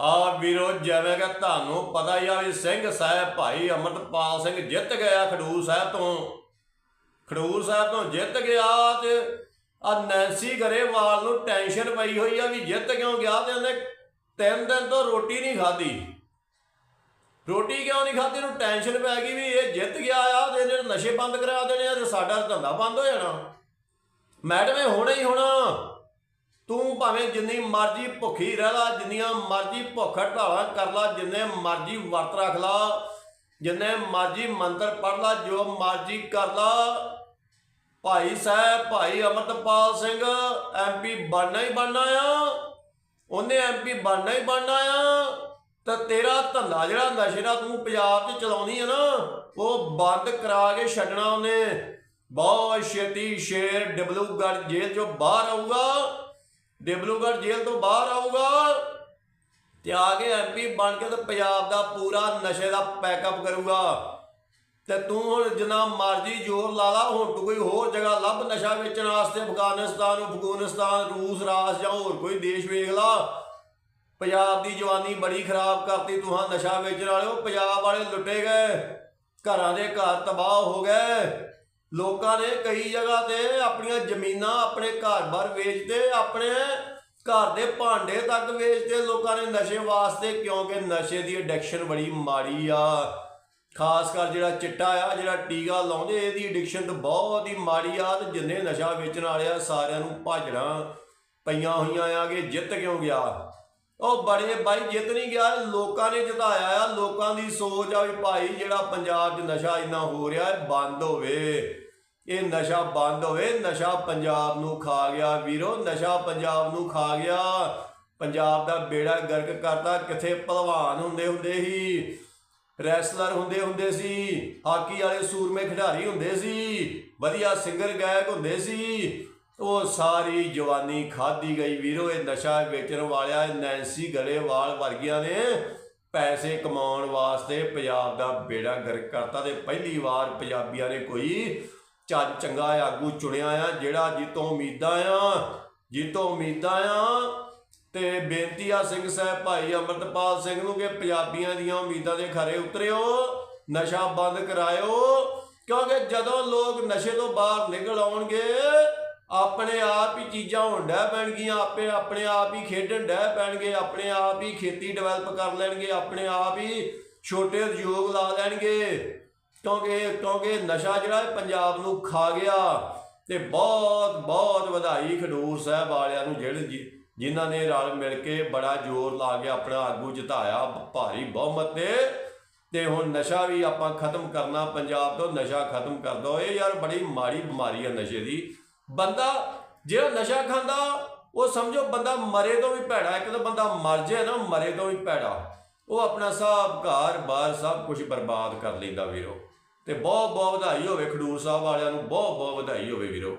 ਆ ਵੀਰੋ, ਜਿਵੇਂ ਕਿ ਤੁਹਾਨੂੰ ਪਤਾ ਹੀ ਆ ਵੀ ਸਿੰਘ ਸਾਹਿਬ ਭਾਈ ਅਮਰਤਪਾਲ ਸਿੰਘ ਜਿੱਤ ਗਿਆ ਖਡੂਰ ਸਾਹਿਬ ਤੋਂ। ਖਡੂਰ ਸਾਹਿਬ ਤੋਂ ਜਿੱਤ ਗਿਆ ਤੇ ਆ ਨੈਂਸੀ ਗਰੇਵਾਲ ਨੂੰ ਟੈਨਸ਼ਨ ਪਈ ਹੋਈ ਆ ਵੀ ਜਿੱਤ ਕਿਉਂ ਗਿਆ ਤੇ ਉਹਨੇ ਤਿੰਨ ਦਿਨ ਤੋਂ ਰੋਟੀ ਨਹੀਂ ਖਾਧੀ। ਰੋਟੀ ਕਿਉਂ ਨਹੀਂ ਖਾਧੀ? ਨੂੰ ਟੈਨਸ਼ਨ ਪੈ ਗਈ ਵੀ ਇਹ ਜਿੱਤ ਗਿਆ ਆ ਤੇ ਇਹਨੇ ਨਸ਼ੇ ਬੰਦ ਕਰਾ ਦੇਣੇ ਆ ਤੇ ਸਾਡਾ ਧੰਦਾ ਬੰਦ ਹੋ ਜਾਣਾ। ਮੈਡਮ, ਇਹ ਹੋਣਾ ਹੀ ਹੋਣਾ। ਤੂੰ ਭਾਵੇਂ ਜਿੰਨੀ ਮਰਜ਼ੀ ਭੁੱਖੀ ਰਹਿ ਲਾ, ਜਿੰਨੀਆਂ ਮਰਜ਼ੀ ਭੁੱਖ ਹਟਾਲਾ ਕਰ ਲਾ, ਜਿੰਨੇ ਮਰਜ਼ੀ ਵਰਤ ਰੱਖ ਲਾ, ਜਿੰਨੇ ਮਰਜ਼ੀ ਮੰਤਰ ਪੜ ਲਾ, ਜੋ ਮਰਜ਼ੀ ਕਰ ਲਾ। ਭਾਈ ਸਾਹਿਬ, ਭਾਈ ਅਮਰਤਪਾਲ ਸਿੰਘ ਐਮਪੀ ਬਣਨਾ ਹੀ ਬਣਨਾ ਆ। ਉਹਨੇ ਐਮਪੀ ਬਣਨਾ ਹੀ ਬਣਨਾ ਆ। ਤਾਂ ਤੇਰਾ ਧੰਦਾ ਜਿਹੜਾ ਨਸ਼ੇ ਦਾ ਤੂੰ ਪੰਜਾਬ 'ਚ ਚਲਾਉਣੀ ਹੈ ਨਾ, ਉਹ ਬੰਦ ਕਰਾ ਕੇ ਛੱਡਣਾ ਉਹਨੇ। ਬਹੁਤ ਛੇਤੀ ਸ਼ੇਰ ਡਬਲੂਗੜ ਜੇਲ੍ਹ 'ਚੋਂ ਬਾਹਰ ਆਊਗਾ। ਡਿਬਲੂਗੜ੍ਹ ਜੇਲ੍ਹ ਤੋਂ ਬਾਹਰ ਆਊਗਾ ਤੇ ਆ ਕੇ ਐਮਪੀ ਬਣ ਕੇ ਤੇ ਪੰਜਾਬ ਦਾ ਪੂਰਾ ਨਸ਼ੇ ਦਾ ਪੈਕਅਪ ਕਰੂਗਾ। ਤੇ ਤੂੰ ਹੁਣ ਜਿੰਨਾ ਮਰਜ਼ੀ ਜ਼ੋਰ ਲਾ ਲਾ, ਹੁਣ ਤੂੰ ਕੋਈ ਹੋਰ ਜਗ੍ਹਾ ਲੱਭ ਨਸ਼ਾ ਵੇਚਣ ਵਾਸਤੇ, ਅਫਗਾਨਿਸਤਾਨ ਅਫਗਾਨਿਸਤਾਨ ਰੂਸ ਰਾਸ ਜਾਂ ਹੋਰ ਕੋਈ ਦੇਸ਼ ਵੇਖ ਲਾ। ਪੰਜਾਬ ਦੀ ਜਵਾਨੀ ਬੜੀ ਖਰਾਬ ਕਰਤੀ ਤੂੰ ਹਾਂ ਨਸ਼ਾ ਵੇਚਣ ਵਾਲੇ ਉਹ ਪੰਜਾਬ ਵਾਲੇ ਲੁੱਟੇ ਗਏ, ਘਰਾਂ ਦੇ ਘਰ ਤਬਾਹ ਹੋ ਗਏ। ਲੋਕਾਂ ਨੇ ਕਈ ਜਗ੍ਹਾ ਤੇ ਆਪਣੀਆਂ ਜ਼ਮੀਨਾਂ ਆਪਣੇ ਘਰ-ਬਾਰ ਵੇਚਦੇ, ਆਪਣੇ ਘਰ ਦੇ ਭਾਂਡੇ ਤੱਕ ਵੇਚਦੇ। ਲੋਕਾਂ ਨੇ ਨਸ਼ੇ ਵਾਸਤੇ ਕਿਉਂਕਿ ਨਸ਼ੇ ਦੀ ਐਡਿਕਸ਼ਨ ਬੜੀ ਮਾੜੀ ਆ। ਖਾਸ ਕਰ ਜਿਹੜਾ ਚਿੱਟਾ ਆ, ਜਿਹੜਾ ਟੀਕਾ ਲਾਉਂਦੇ, ਇਹਦੀ ਐਡਿਕਸ਼ਨ ਤਾਂ ਬਹੁਤ ਹੀ ਮਾੜੀ ਆ ਤੇ ਜਿੰਨੇ ਨਸ਼ਾ ਵੇਚਣ ਵਾਲੇ ਆ ਸਾਰਿਆਂ ਨੂੰ ਭਾਜਣਾ ਪਈਆਂ ਹੋਈਆਂ ਆ ਕਿ ਜਿੱਤ ਕਿਉਂ ਗਿਆ। ਉਹ ਬੜੇ ਬਾਈ, ਜਿੱਤ ਨਹੀਂ ਗਿਆ, ਲੋਕਾਂ ਨੇ ਜਿਤਾਇਆ ਆ। ਲੋਕਾਂ ਦੀ ਸੋਚ ਆ ਵੀ ਭਾਈ, ਜਿਹੜਾ ਪੰਜਾਬ 'ਚ ਨਸ਼ਾ ਇੰਨਾ ਹੋ ਰਿਹਾ ਹੈ ਬੰਦ ਹੋਵੇ। ਇਹ ਨਸ਼ਾ ਬੰਦ ਹੋਵੇ, ਨਸ਼ਾ ਪੰਜਾਬ ਨੂੰ ਖਾ ਗਿਆ। ਵੀਰੋ, ਨਸ਼ਾ ਪੰਜਾਬ ਨੂੰ ਖਾ ਗਿਆ। ਪੰਜਾਬ ਦਾ ਬੇੜਾ ਗਰਕ ਕਰਤਾ। ਕਿਥੇ ਭਲਵਾਨ ਹੁੰਦੇ ਹੁੰਦੇ ਸੀ, ਰੈਸਲਰ ਹੁੰਦੇ ਹੁੰਦੇ ਸੀ, ਹਾਕੀ ਵਾਲੇ ਸੂਰਮੇ ਖਿਡਾਰੀ ਹੁੰਦੇ ਸੀ, ਵਧੀਆ ਸਿੰਗਰ ਗਾਇਕ ਹੁੰਦੇ ਸੀ। ਉਹ ਸਾਰੀ ਜਵਾਨੀ ਖਾਦੀ ਗਈ ਵੀਰੋ, ਇਹ ਨਸ਼ਾ ਵੇਚਣ ਵਾਲਿਆ ਨੈਂਸੀ ਗਰੇਵਾਲ ਵਰਗੀਆਂ ਨੇ ਪੈਸੇ ਕਮਾਉਣ ਵਾਸਤੇ ਪੰਜਾਬ ਦਾ ਬੇੜਾ ਗਰਕ ਕਰਤਾ ਤੇ ਪਹਿਲੀ ਵਾਰ ਪੰਜਾਬੀਆਂ ਨੇ ਕੋਈ ਚੱਜ ਚੰਗਾ ਆਗੂ ਚੁਣਿਆ ਆ, ਜਿਹੜਾ ਜਿੱਤੋਂ ਉਮੀਦਾਂ ਆ, ਜਿੱਤੋਂ ਉਮੀਦਾਂ ਆ। ਤੇ ਬੇਨਤੀ ਆ ਸਿੰਘ ਸਾਹਿਬ ਭਾਈ ਅਮਰਤਪਾਲ ਸਿੰਘ ਨੂੰ ਕਿ ਪੰਜਾਬੀਆਂ ਦੀਆਂ ਉਮੀਦਾਂ ਦੇ ਖਰੇ ਉਤਰਿਓ, ਨਸ਼ਾ ਬੰਦ ਕਰਾਇਓ, ਕਿਉਂਕਿ ਜਦੋਂ ਲੋਕ ਨਸ਼ੇ ਤੋਂ ਬਾਹਰ ਨਿਕਲ ਆਉਣਗੇ ਆਪਣੇ ਆਪ ਹੀ ਚੀਜ਼ਾਂ ਹੋਣ ਡੈ ਪੈਣਗੀਆਂ, ਆਪੇ ਆਪਣੇ ਆਪ ਹੀ ਖੇਡਣ ਡੈ ਪੈਣਗੇ, ਆਪਣੇ ਆਪ ਹੀ ਖੇਤੀ ਡਿਵੈਲਪ ਕਰ ਲੈਣਗੇ, ਆਪਣੇ ਆਪ ਹੀ ਛੋਟੇ ਉਦਯੋਗ ਲਾ ਲੈਣਗੇ। ਕਿਉਂਕਿ ਕਿਉਂਕਿ ਨਸ਼ਾ ਜਿਹੜਾ ਹੈ ਪੰਜਾਬ ਨੂੰ ਖਾ ਗਿਆ ਤੇ ਬਹੁਤ ਬਹੁਤ ਵਧਾਈ ਖਡੂਰ ਸਾਹਿਬ ਵਾਲਿਆਂ ਨੂੰ ਜਿਹੜੇ ਜਿ- ਜਿਨ੍ਹਾਂ ਨੇ ਰਲ ਮਿਲ ਕੇ ਬੜਾ ਜ਼ੋਰ ਲਾ ਕੇ ਆਪਣਾ ਆਗੂ ਜਿਤਾਇਆ, ਭਾਰੀ ਬਹੁਮਤ ਤੇ ਤੇ ਹੁਣ ਨਸ਼ਾ ਵੀ ਆਪਾਂ ਖਤਮ ਕਰਨਾ, ਪੰਜਾਬ ਤੋਂ ਨਸ਼ਾ ਖਤਮ ਕਰ ਦੋ ਇਹ ਯਾਰ ਬੜੀ ਮਾੜੀ ਬਿਮਾਰੀ ਆ ਨਸ਼ੇ ਦੀ। ਬੰਦਾ ਜਿਹੜਾ ਨਸ਼ਾ ਖਾਂਦਾ, ਉਹ ਸਮਝੋ ਬੰਦਾ ਮਰੇ ਤੋਂ ਵੀ ਭੈੜਾ, ਇੱਕ ਤਾਂ ਬੰਦਾ ਮਰ ਜਾਏ ਨਾ ਮਰੇ ਤੋਂ ਵੀ ਭੈੜਾ। ਉਹ ਆਪਣਾ ਸਭ ਘਰ ਬਾਰ ਸਭ ਕੁਝ ਬਰਬਾਦ ਕਰ ਲੈਂਦਾ ਵੀਰੋ। ਤੇ ਬਹੁਤ ਬਹੁਤ ਵਧਾਈ ਹੋਵੇ ਖਡੂਰ ਸਾਹਿਬ ਵਾਲਿਆਂ ਨੂੰ ਬਹੁਤ ਬਹੁਤ ਵਧਾਈ ਹੋਵੇ ਵੀਰੋ।